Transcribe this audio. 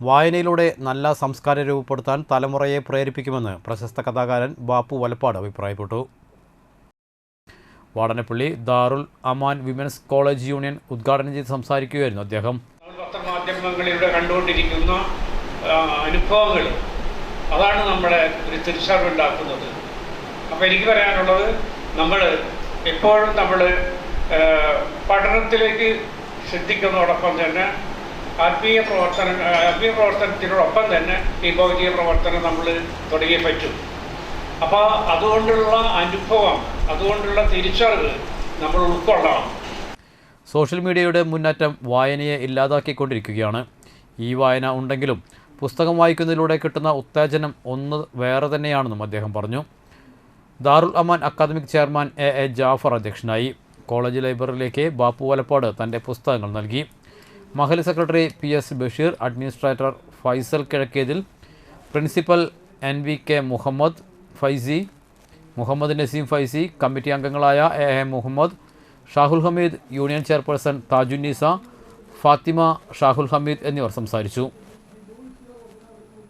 വായനയിലൂടെ നല്ല സംസ്കാരം രൂപപ്പെടുത്താൻ തലമുറയെ പ്രേരിപ്പിക്കുമെന്ന് പ്രശസ്ത കഥാകാരൻ ബാപ്പു വലപ്പാട് അഭിപ്രായപ്പെട്ടു. Vatanappally Darul Aman women's college union ഉദ്ഘാടനം ചെയ്ത് സംസാരിക്കുകയായിരുന്നു അദ്ദേഹം. പത്രമാധ്യമങ്ങളിലൂടെ കണ്ടുകൊണ്ടിരിക്കുന്ന അനുഭവങ്ങൾ അതാണ് നമ്മളെ ഒരു തിരിച്ചറിവുണ്ടാക്കുന്നത് അപ്പോൾ എനിക്ക് പറയാനുള്ളത് നമ്മൾ എപ്പോഴും നമ്മൾ പഠനത്തിലേക്ക് ശ്രദ്ധിക്കുന്നതോടൊപ്പം തന്നെ ആത്മീയ പ്രവർത്തനം ആത്മീയ പ്രവർത്തനത്തിനോടൊപ്പം തന്നെ ഈ ഭൗതിക പ്രവർത്തനം നമ്മൾ തുടങ്ങി പറ്റും. അപ്പോൾ അതുകൊണ്ടുള്ള അനുഭവം അതുകൊണ്ടുള്ള തിരിച്ചറിവ് നമ്മൾ ഉൾക്കൊള്ളണം. സോഷ്യൽ മീഡിയയുടെ മുന്നേറ്റം വായനയെ ഇല്ലാതാക്കിക്കൊണ്ടിരിക്കുകയാണ്. ഈ വായന ഉണ്ടെങ്കിലും പുസ്തകം വായിക്കുന്നതിലൂടെ കിട്ടുന്ന ഉത്തേജനം ഒന്ന് വേറെ തന്നെയാണെന്നും അദ്ദേഹം പറഞ്ഞു. Darul Aman academic chairman A A Jafar അധ്യക്ഷനായി. കോളേജ് ലൈബ്രറിയിലേക്ക് ബാപ്പു വലപ്പാട് തന്റെ പുസ്തകങ്ങൾ നൽകി. Mahal secretary P S Basheer administrator Faisal Kizhakkethil principal N V K Muhammad Faizy Muhammad Naseem Faizy committee അംഗങ്ങളായ A A Muhammad Shahul Hameed union chairperson Thajunnisa Fathima Shahul Hameed എന്നിവർ സംസാരിച്ചു.